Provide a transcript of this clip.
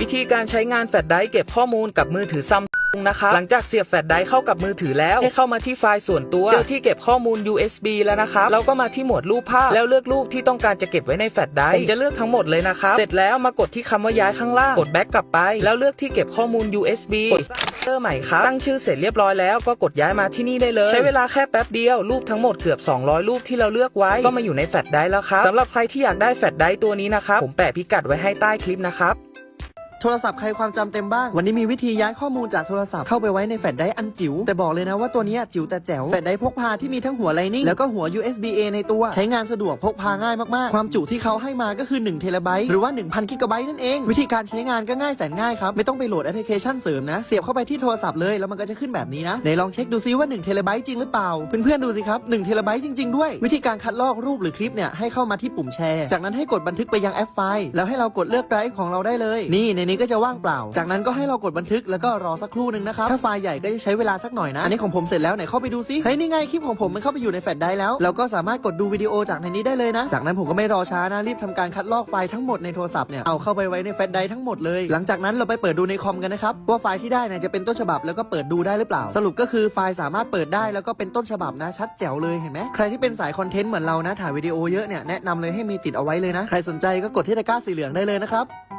วิธีการใช้งานแฟลชไดร์เก็บข้อมูลกับมือถือซัมซุงนะครับหลังจากเสียบแฟลชไดร์เข้ากับมือถือแล้ว ให้เข้ามาที่ไฟล์ส่วนตัวเจอที่เก็บข้อมูล USB แล้วนะครับเราก็มาที่หมวดรูปภาพ แล้วเลือกรูปที่ต้องการจะเก็บไว้ในแฟลชไดร์ผมจะเลือกทั้งหมดเลยนะครับ เสร็จแล้วมากดที่คำว่าย้ายข้างล่าง กดแบ็กกลับไป แล้วเลือกที่เก็บข้อมูล USB กดสร้างโฟลเดอร์ใหม่ครับ ตั้งชื่อเสร็จเรียบร้อยแล้วก็กดย้ายมาที่นี่ได้เลย ใช้เวลาแค่แป๊บเดียว รูปทั้งหมดเกือบ 200 รูปที่เราเลือกไว้ ก็มาอยู่ในแฟลชไดร์แล้วครับสำหรับใครที่อยากได้แฟลชไดร์ตัวนี้นะครับ ผมแปะพิกัดไว้ให้ใต้คลิปนะครับ โทรศัพท์ใครความจำเต็มบ้าง วันนี้มีวิธีย้ายข้อมูลจากโทรศัพท์เข้าไปไว้ในแฟลชไดรฟ์อันจิ๋ว แต่บอกเลยนะว่าตัวนี้จิ๋วแต่แจ๋ว แฟลชไดรฟ์พกพาที่มีทั้งหัวไลนิ่งแล้วก็หัว USB A ในตัว ใช้งานสะดวกพกพาง่ายมากๆ ความจุที่เขาให้มาก็คือ1เทราไบต์หรือว่า 1,000กิกะไบต์นั่นเอง วิธีการใช้งานก็ง่ายแสนง่ายครับ ไม่ต้องไปโหลดแอปพลิเคชันเสริมนะ เสียบเข้าไปที่โทรศัพท์เลย แล้วมันก็จะขึ้นแบบนี้นะไหนลองเช็คดูซิว่า1เทราไบต์จริงหรือเปล่า เพื่อนๆดูสิครับ1เทราไบต์จริง ๆ ด้วย วิธีการคัดลอกรูปหรือคลิปเนี่ยให้เข้ามาที่ปุ่มแชร์ จากนั้นให้กดบันทึกไปยังแอปไฟล์แล้วให้เรากดเลือกไดรฟ์ของเราได้เลยนี่ในนี้ก็จะว่างเปล่า จากนั้นก็ให้เรากดบันทึกแล้วก็รอสักครู่หนึ่งนะครับ ถ้าไฟล์ใหญ่ก็จะใช้เวลาสักหน่อยนะ อันนี้ของผมเสร็จแล้วไหนเข้าไปดูซิ เฮ้ยนี่ไงคลิปของผมมันเข้าไปอยู่ในแฟลชไดรฟ์แล้ว เราก็สามารถกดดูวิดีโอจากในนี้ได้เลยนะ จากนั้นผมก็ไม่รอช้านะรีบทำการคัดลอกไฟล์ทั้งหมดในโทรศัพท์เนี่ย เอาเข้าไปไว้ในแฟลชไดรฟ์ทั้งหมดเลย หลังจากนั้นเราไปเปิดดูในคอมกันนะครับว่าไฟล์ที่ได้เนี่ยจะเป็นต้นฉบับแล้วก็เปิดดูได้หรือเปล่า สรุปก็คือไฟล์สามารถเปิดได้แล้วก็เป็นต้นฉบับนะชัดแจ๋วเลยเห็นไหมใครที่เป็นสายคอนเทนต์เหมือนเรานะถ่ายวิดีโอเยอะเนี่ยแนะนำเลยให้มีติดเอาไว้เลยนะใครสนใจก็กดที่ตะกร้าสีเหลืองได้เลยนะครับ